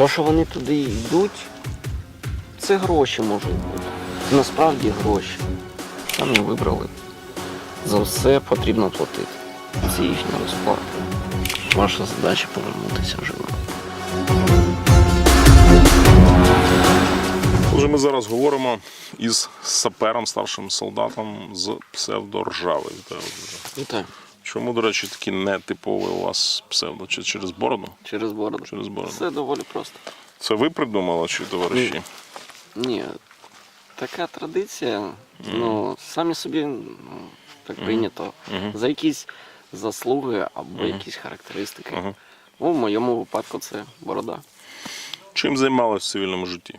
То, що вони туди йдуть, це гроші можуть бути. Це насправді гроші. Там не вибрали. За все потрібно платити. Це їхня розплата. Ваша задача повернутися живим. Отже, ми зараз говоримо із сапером, старшим солдатом з псевдоржави. Вітаю. Вітаю. Чому, до речі, такі нетипові у вас псевдо? Чи через бороду? Через бороду. Через бороду. Все доволі просто. Це ви придумали чи товариші? Ні, така традиція. Ну, самі собі ну, так прийнято. Мгм. За якісь заслуги або Мгм. якісь характеристики. Мгм. Ну, в моєму випадку це борода. Чим займалися в цивільному житті?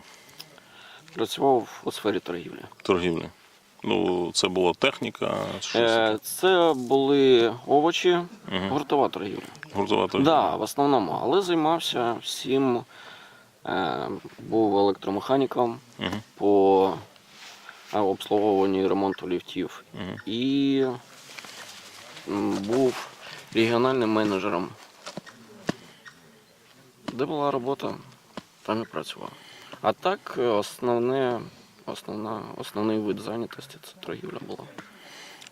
Працював у сфері торгівлі. Торгівлі? Ну, це була техніка, щось Е, це були овочі, Мгм. гуртова торгівля. гуртова торгівля. да, в основному, але займався всім. Е, був електромеханіком Мгм. по е, обслуговуванню і ремонту ліфтів. Мгм. І був регіональним менеджером. Де була робота, там і працював. А так, основне, основна, основний вид зайнятості це торгівля була.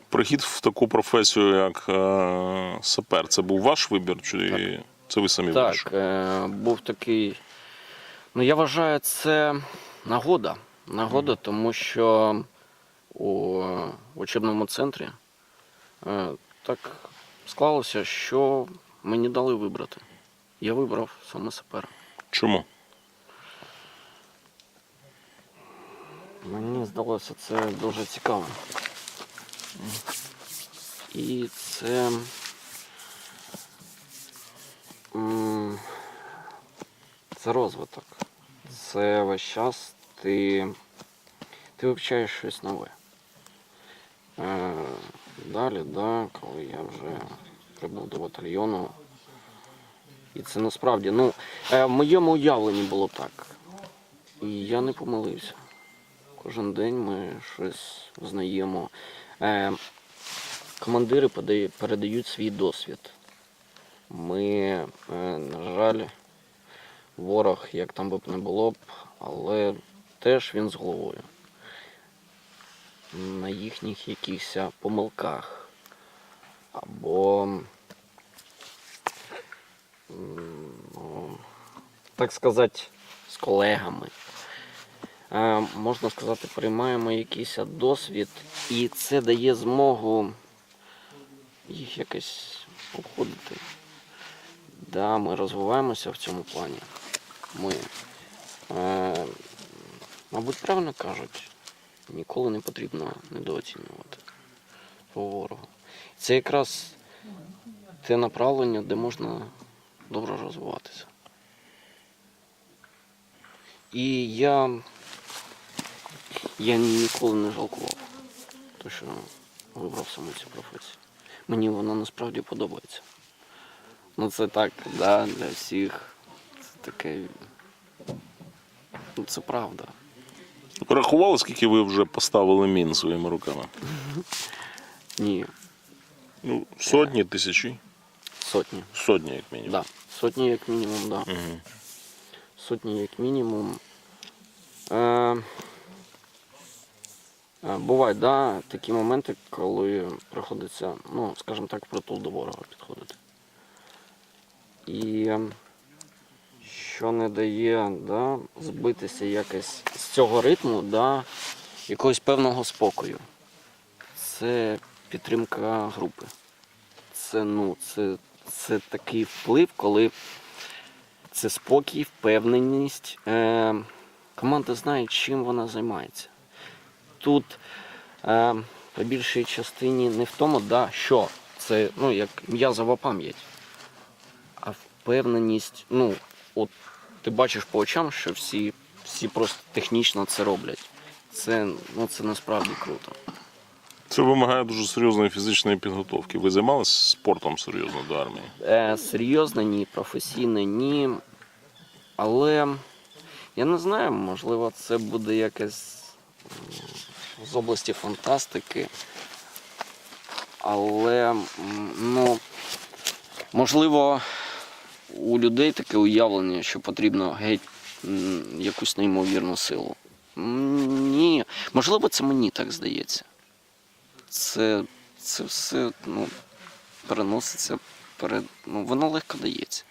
Прихід в таку професію, як е, сапер, це був ваш вибір, чи це ви самі Так, вирішили? е, був такий. Ну, я вважаю, це нагода. Нагода, тому що у учебному центрі е, так склалося, що мені дали вибрати. Я вибрав саме сапера. Чому? Мені здалося це дуже цікаво. І це. Це розвиток. Це весь час ти, ти вивчаєш щось нове. Е, Далі, да, коли я вже прибув до батальйону. І це насправді, ну, е, в моєму уявленні було так. І я не помилився. Кожен день ми щось знаємо. Е, командири передають свій досвід. Ми, е, на жаль, ворог, як там би не було б, але теж він з головою. На їхніх якихось помилках. Або, ну, так сказати, з колегами можна сказати, приймаємо якийсь досвід, і це дає змогу їх якось обходити. Да, ми розвиваємося в цьому плані. Ми, е, мабуть, правильно кажуть, ніколи не потрібно недооцінювати свого ворога. Це якраз те направлення, де можна добре розвиватися. І я я ніколи не жалкував, то що вибрав саме цю професію. Мені вона насправді подобається. Ну це так, да, для всіх. Це таке. Ну, це правда. Рахували, скільки ви вже поставили мін своїми руками? Ні, Ну, сотні, тисячі, сотні. сотні, як мінімум. Да. Сотні як мінімум, да. Угу. Сотні як мінімум. Е, бувають, да, такі моменти, коли приходиться, ну, скажімо так, впритул до ворога підходити. І е, що не дає да, збитися якось з цього ритму да, якогось певного спокою. Це підтримка групи. Це, ну, це, це такий вплив, коли це спокій, впевненість. Е, команда знає, чим вона займається. Тут е, по більшій частині не в тому, да, що це ну, як м'язова пам'ять, а впевненість, ну, от ти бачиш по очам, що всі, всі просто технічно це роблять. Це, ну, це насправді круто. Це вимагає дуже серйозної фізичної підготовки. Ви займалися спортом серйозно до армії? Е, серйозно, ні, професійно, ні. Але я не знаю, можливо, це буде якесь з області фантастики. Але, ну, можливо, у людей таке уявлення, що потрібно геть якусь неймовірну силу. Ні, можливо, це мені так здається. Це, це все ну, переноситься перед. Ну, воно легко дається.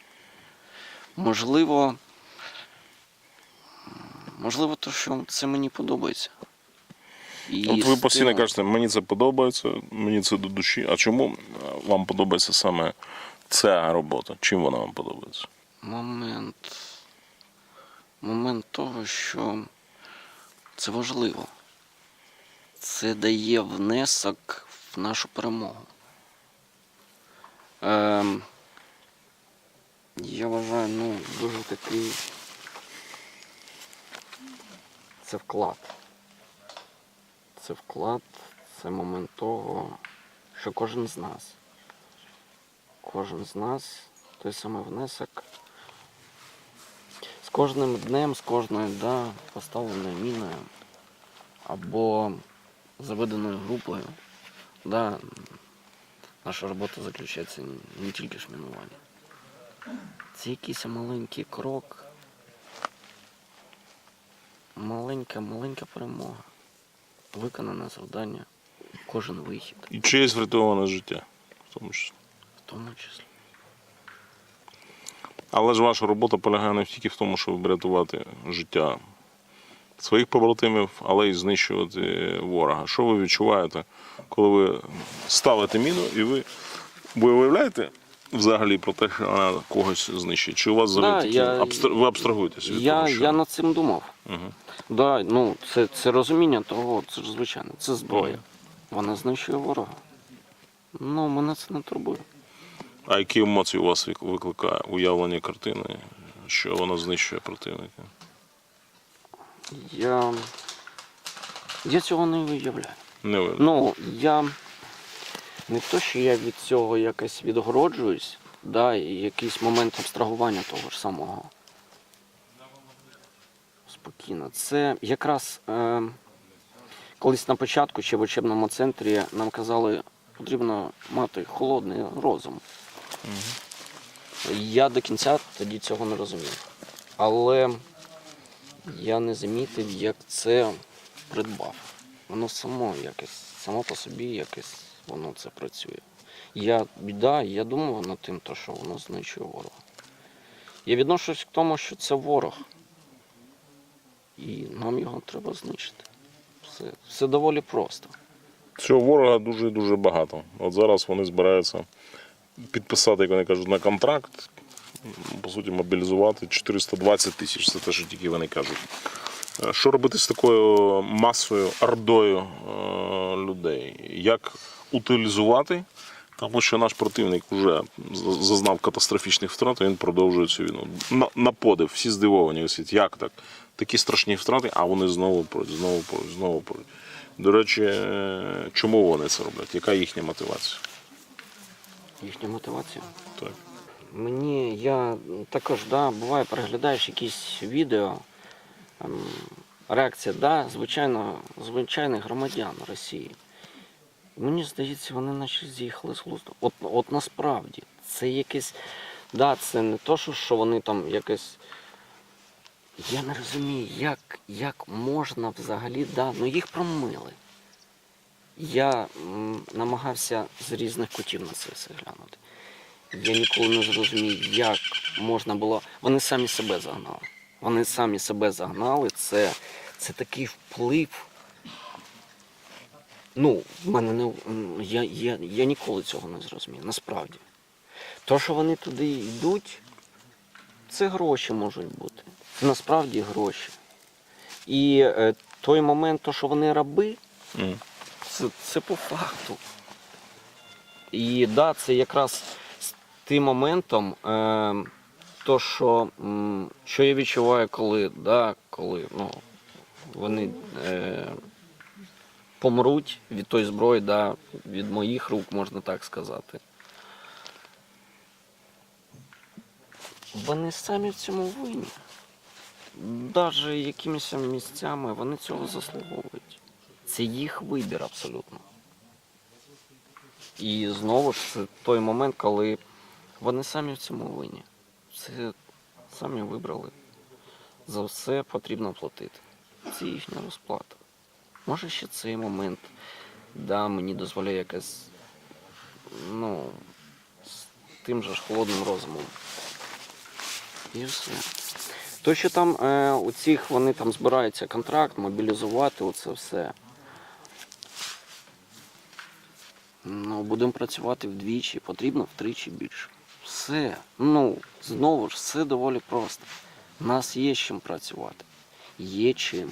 Можливо, можливо, то, що це мені подобається. І От ви постійно кажете, мені це подобається, мені це до душі. А чому вам подобається саме ця робота? Чим вона вам подобається? момент. Момент того, що це важливо. Це дає внесок в нашу перемогу. Ем, я вважаю, ну, дуже такий. Це вклад. Це вклад, це момент того, що кожен з нас. Кожен з нас той самий внесок. З кожним днем, з кожною да, поставленою міною або заведеною групою. Да, наша робота заключається не тільки в шмінуванні. Це якийсь маленький крок, маленька, маленька перемога. Виконане завдання, кожен вихід, І чиєсь врятоване життя, в тому числі. в тому числі. Але ж ваша робота полягає не тільки в тому, щоб врятувати життя своїх побратимів, але й знищувати ворога. Що ви відчуваєте, коли ви ставите міну і ви, ви виявляєте взагалі про те, що вона когось знищить? Чи у вас Да, такі я- абстра... ви абстрагуєтеся від Я, того, що я над цим думав. Мгм. Да, ну, це, це розуміння того, це ж звичайно, це зброя. Вона знищує ворога. Ну, мене це не турбує. А які емоції у вас викликає уявлення картини, що вона знищує противника? Я, я цього не уявляю. Не ви. Ну, я не то, що я від цього якось відгороджуюсь, да, і якийсь момент абстрагування того ж самого. Спокійно. Це якраз е, колись на початку чи в учебному центрі нам казали, потрібно мати холодний розум. Я до кінця тоді цього не розумів. Але я не замітив, як це придбав. Воно само якось, само по собі якось воно це працює. Я, да, я думав над тим, що воно знищує ворога. Я відношусь к тому, що це ворог. І нам його треба знищити. Все, все доволі просто. Цього ворога дуже дуже багато. От зараз вони збираються підписати, як вони кажуть, на контракт, по суті, мобілізувати 420 тисяч. Це те, що тільки вони кажуть. Е, Що робити з такою масою, ордою е, людей? Як утилізувати? Тому що наш противник вже зазнав катастрофічних втрат, і він продовжує цю війну. На, подив, всі здивовані. Висять, як так? Такі страшні втрати, а вони знову пруть, знову пруть, знову пруть. До речі, е, чому вони це роблять? Яка їхня мотивація? Їхня мотивація. Так. Мені я також да, буває, переглядаєш якісь відео. ем, Реакція, да, звичайно, звичайних громадян Росії. Мені здається, вони наче з'їхали з глузду. От, от насправді, це якесь. Да, це не то, що, вони там якось. Я не розумію, як, як можна взагалі, да, ну їх промили. Я м, намагався з різних кутів на це все глянути. Я ніколи не зрозумів, як можна було. Вони самі себе загнали. Вони самі себе загнали. Це, це такий вплив. Ну, в мене не я, я, я ніколи цього не зрозумів, насправді. То, що вони туди йдуть, це гроші можуть бути. Насправді гроші. І е, той момент, то, що вони раби, Мгм. це, це по факту. І да, це якраз з тим моментом, е, то, що, м, що я відчуваю, коли, да, коли ну, вони е, помруть від тої зброї, да, від моїх рук, можна так сказати. Вони самі в цьому винні. Навіть якимись місцями вони цього заслуговують. Це їх вибір абсолютно. І знову ж це той момент, коли вони самі в цьому винні. Це самі вибрали. За все потрібно платити. Це їхня розплата. Може ще цей момент, да, мені дозволяє якась, ну, з тим же ж холодним розумом. І все. То, що там е, у цих вони там збираються контракт, мобілізувати, оце все. Ну, будемо працювати вдвічі, потрібно втричі більше. Все. Ну, знову ж, все доволі просто. У нас є з чим працювати. Є чим.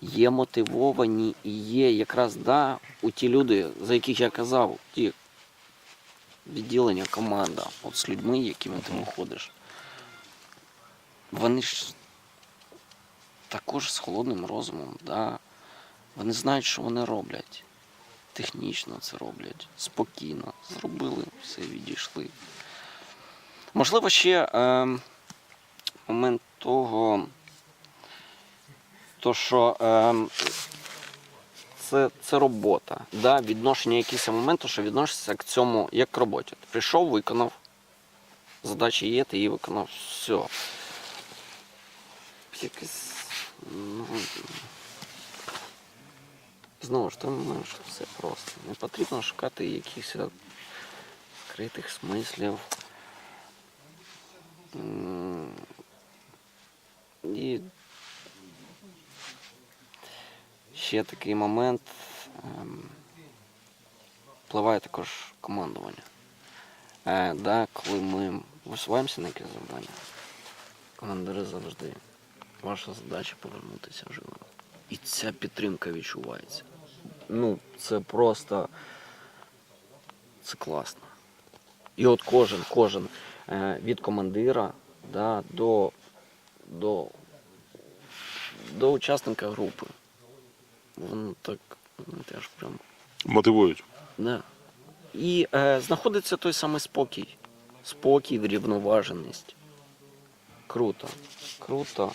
Є мотивовані і є якраз да, у ті люди, за яких я казав, ті відділення, команда, от з людьми, якими ти виходиш. Вони ж також з холодним розумом, да. Вони знають, що вони роблять. Технічно це роблять, спокійно. Зробили, все, відійшли. Можливо, ще е, момент того, то, що е, це, це робота. Да? Відношення якісь моменти, що відноситься к цьому як к роботі. Ти прийшов, виконав. Задача є, ти її виконав. Все. Якось. Ну, Знову ж ну, що все просто. Не потрібно шукати якихось скритих смислів. І ще такий момент. ем, Впливає також командування. Е, да, коли ми висуваємося на якесь завдання, командири завжди. Ваша задача повернутися живим. І ця підтримка відчувається. Ну, це просто це класно. І от кожен, кожен е, від командира да, до, до, до учасника групи. Воно так ну, теж прям. Мотивують. Да. І е, знаходиться той самий спокій. Спокій, врівноваженість. Круто. Круто.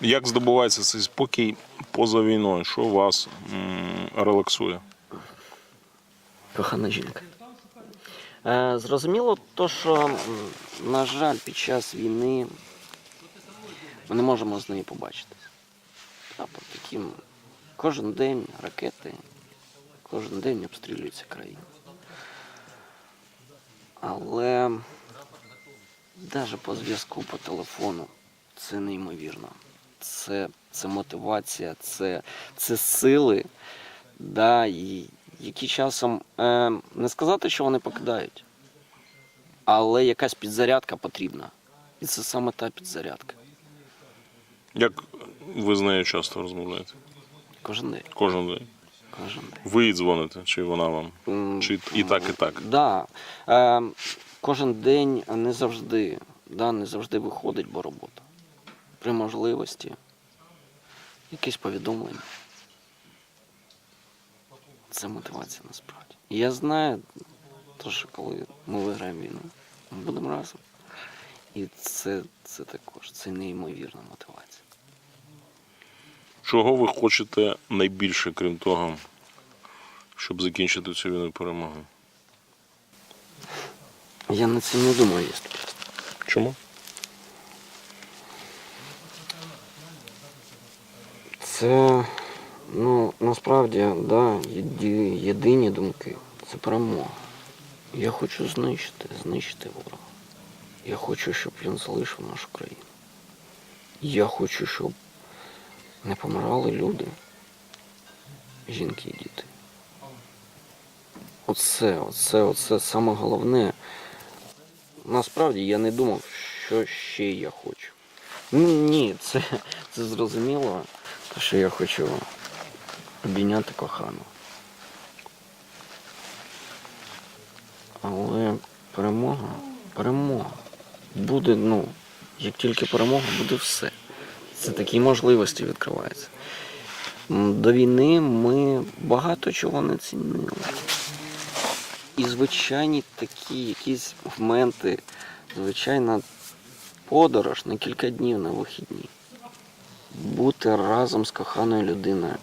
Як здобувається цей спокій поза війною? Що вас м, релаксує? Кохана жінка. Е, зрозуміло, то, що, м, на жаль, під час війни ми не можемо з нею побачитись. А по таким кожен день ракети, кожен день обстрілюється країна. Але навіть по зв'язку, по телефону це неймовірно. Це, це мотивація, це, це сили, да, і, які часом е, не сказати, що вони покидають, але якась підзарядка потрібна. І це саме та підзарядка. Як ви з нею часто розмовляєте? Кожен день. Кожен день. Кожен день. Ви їй дзвоните, чи вона вам? Чи і так, і так? Да. Е, кожен день не завжди, да, не завжди виходить, бо робота. При можливості. Якесь повідомлення. Це мотивація насправді. Я знаю, то, що коли ми виграємо війну, ми будемо разом. І це, це також це неймовірна мотивація. Чого ви хочете найбільше, крім того, щоб закінчити цю війну перемогою? Я над цим не думаю, якщо чесно. Чому? Це ну насправді да, єдині думки. Це перемога. Я хочу знищити, знищити ворога. Я хочу, щоб він залишив нашу країну. Я хочу, щоб не помирали люди, жінки і діти. Оце, оце, оце саме головне. Насправді я не думав, що ще я хочу. Ну, Ні, це, це зрозуміло, що я хочу обійняти кохану. Але перемога, перемога. Буде, ну, як тільки перемога, буде все. Це такі можливості відкриваються. До війни ми багато чого не цінили. І звичайні такі якісь моменти, звичайна подорож на кілька днів на вихідні. Бути разом з коханою людиною,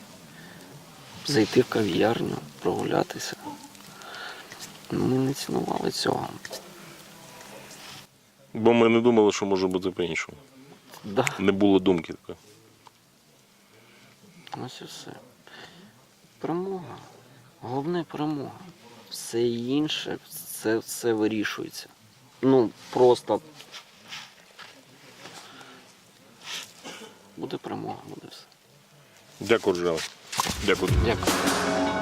зайти в кав'ярню, прогулятися. Ми не цінували цього. Бо ми не думали, що може бути по-іншому. Да. Не було думки такої. Ось і все. Перемога. Головне перемога. Все інше, це все вирішується. Ну, просто. Буде перемога, буде все. Дякую, Джеле. Дякую. Дякую.